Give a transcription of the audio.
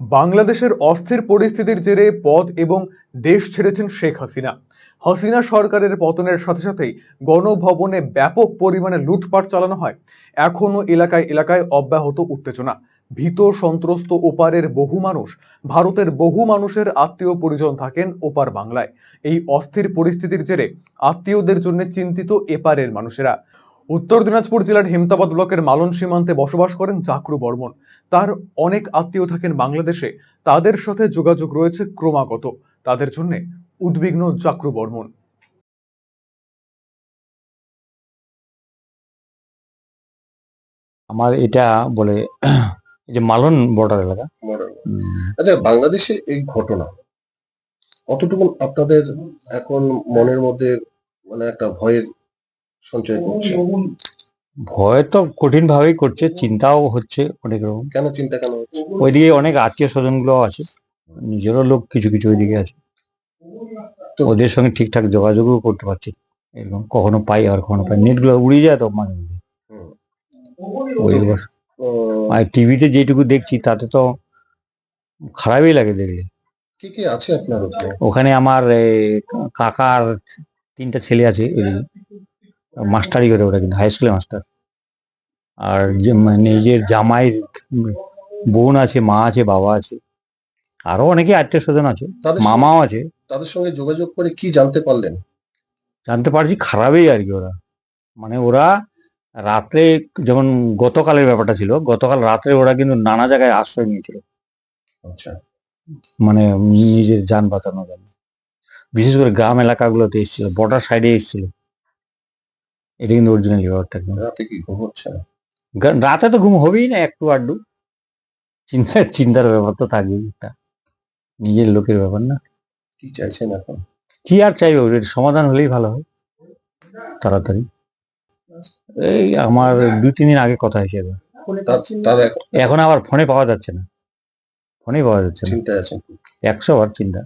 বাংলাদেশের অস্থির পরিস্থিতির জেরে পদ এবং দেশ ছেড়েছেন শেখ হাসিনা। হাসিনা সরকারের পতনের সাথে সাথেই গণভবনে ব্যাপক পরিমাণে লুটপাট চালানো হয়। এখনও এলাকায় এলাকায় অব্যাহত উত্তেজনা। ভীত, সন্ত্রস্ত ওপারের বহু মানুষ, ভারতের বহু মানুষের আত্মীয় পরিজন থাকেন ওপার বাংলায়। এই অস্থির পরিস্থিতির জেরে আত্মীয়দের জন্য চিন্তিত এপারের মানুষেরা। উত্তর দিনাজপুর জেলার হেমতাবাদ ব্লকের মালন সীমান্তে বসবাস করেন চাকরু বর্মন। তার অনেক আত্মীয় থাকেন বাংলাদেশে। তাদের সাথে যোগাযোগ রয়েছে ক্রমাগত। তাদের জন্য উদ্বিগ্ন চাকরু বর্মন। আমার এটা বলে এই যে মালন বর্ডার এলাকা। আচ্ছা বাংলাদেশে এই ঘটনা কতটুকু আপনাদের এখন মনের মধ্যে মানে একটা ভয়ের সঞ্চয় করছে। ভয় তো কঠিন ভাবেই করছে চিন্তাও হচ্ছে অনেক রকম। কেন চিন্তা কেন ওইদিকে অনেক আত্মীয় স্বজনগুলো আছে নিজেরও লোক কিছু কিছু ওইদিকে আছে। তো ওদের সঙ্গে ঠিকঠাক যোগাযোগও করতে পারছি এরকম কখনো পাই আর কখনো পাই নেটগুলো উড়িয়ে যায় তো মাঝে মধ্যে। আর টিভিতে যেটুকু দেখছি তাতে তো খারাপই লাগে দেখলে। কি কি আছে আপনার ওখানে? ওখানে আমার এ, কাকার তিনটা ছেলে আছে ওইদিকে মাস্টারই করে ওরা কিন্তু হাই স্কুলের মাস্টার আর যে নিজের জামাইয়ের বোন আছে মা আছে বাবা আছে আরও অনেকে আত্মীয় স্বজন আছে মামাও আছে। তাদের সঙ্গে যোগাযোগ করে কি জানতে পারলেন? জানতে পারছি খারাপই আর কি ওরা। মানে ওরা রাত্রে যেমন গতকালের ব্যাপারটা ছিল গতকাল রাত্রে ওরা কিন্তু নানা জায়গায় আশ্রয় নিয়েছিল। আচ্ছা। মানে নিজের যান বাঁচানোর জন্য। বিশেষ করে গ্রাম এলাকাগুলোতে এসেছিল বর্ডার সাইডে এসেছিল। এটা কিন্তু অরিজিনালি ব্যাপারটা একদম রাতে কি ঘুম হচ্ছে না? রাতে তো ঘুম হবেই না একটু আড্ডু চিন্তা চিন্তার ব্যাপার তো থাকবেই একটা। নিজের লোকের ব্যাপার না। কি চাইছেন এখন? কি আর চাইবে? ওর সমাধান হলেই ভালো হয়। তাড়াতাড়ি। এই আমার দুই তিন দিন আগে কথা তার এখন? আবার ফোনে পাওয়া যাচ্ছে না। ফোনে পাওয়া যাচ্ছে না। একশো বার চিন্তা।